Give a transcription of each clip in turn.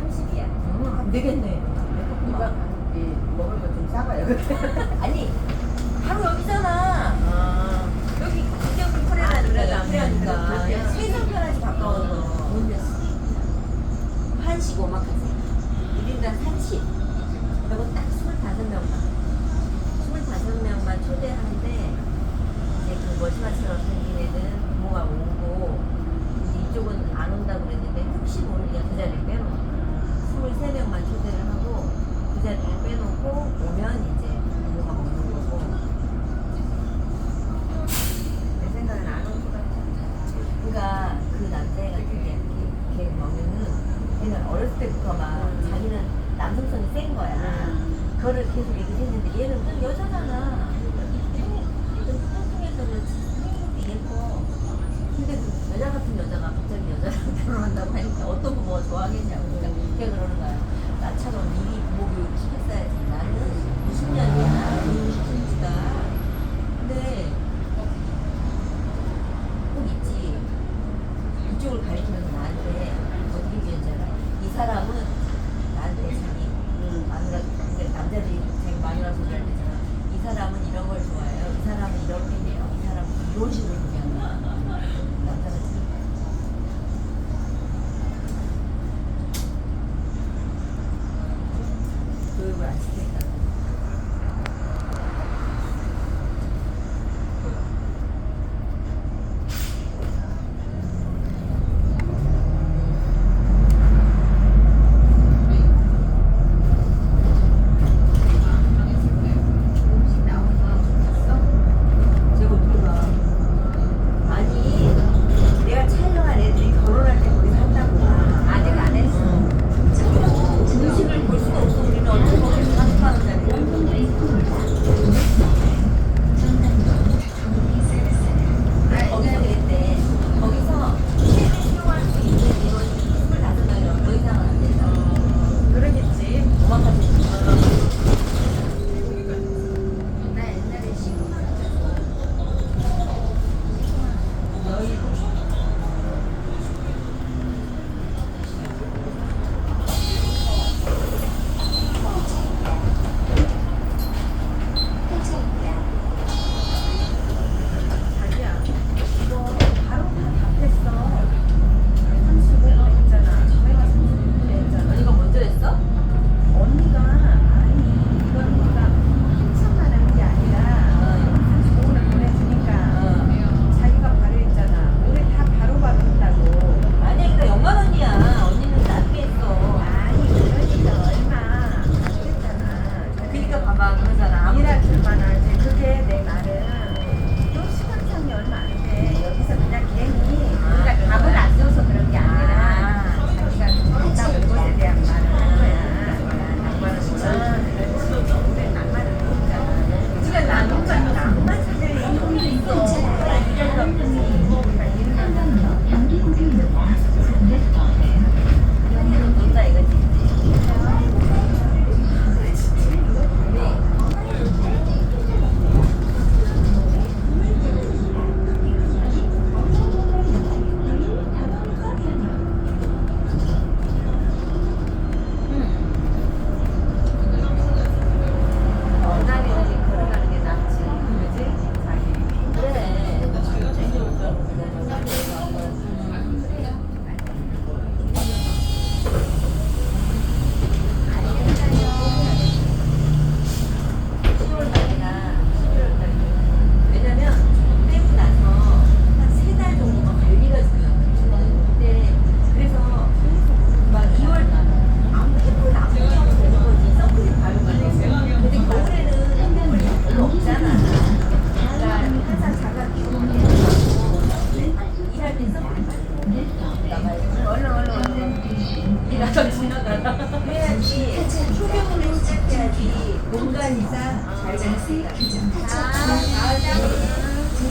30이야. 음, 안 되겠네. 누가 이 먹을 거 좀 싸가요. 아니 바로 여기잖아. 아 여기 구경 프레라 아, 그래도 아, 안 그러니까. 돼. 세상 편하지 가까워서. 뭔데 한식 오마카세. 1인당 30 그리고 딱 25명만. 25명만 초대하는데 이제 그 머시마처럼 생긴 애들은 부모가 오고 이쪽은 안 온다고 그랬는데 혹시 모르니까 그 자리를 빼놓고 23명만 초대를 하고 그 자리를 빼놓고 오면 이제 부모가 먹는 거고 내 생각엔 안올것 같아 그러니까 그 남자애 같은 게걔 보면은 걔는 어렸을 때부터 막 자기는 남성성이 센 거야. 그거를 계속 얘기를 했는데 얘는 또 여자잖아. 통통해서는 생각이 예뻐. 근데 그 여자 같은 여자가 갑자기 여자랑 결혼한다고 하니까 어떤 부모가 좋아하겠냐고. 그러니까 걔 그러는 거야. 나처럼 미리 부모 교육 시켰어야지. 나는 무슨 년이야. 교육 시킨 지가. 근데 꼭 있지. 이쪽을 가리키면서 나한테 어떻게 얘기했지 알아? 이 사람은 나한테 자기 마누라, 그러니까 남자들이 자기 마누라 소리할 때잖아. 이 사람은 이런 걸 좋아해요. 이 사람은 이렇게 해요. 이 사람은 이런 식으로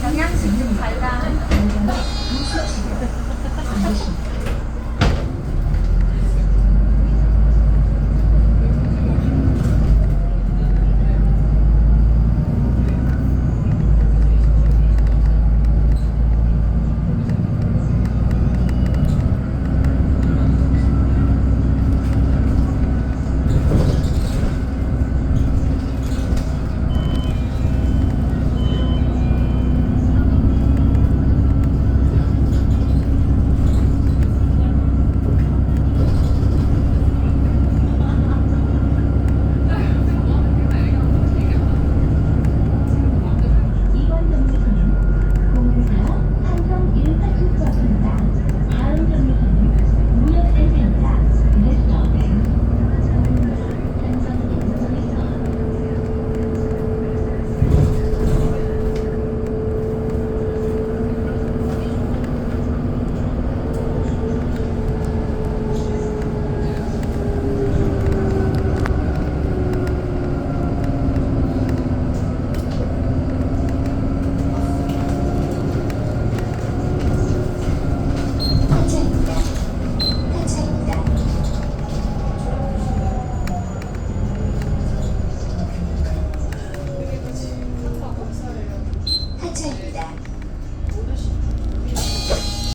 영양식 발라.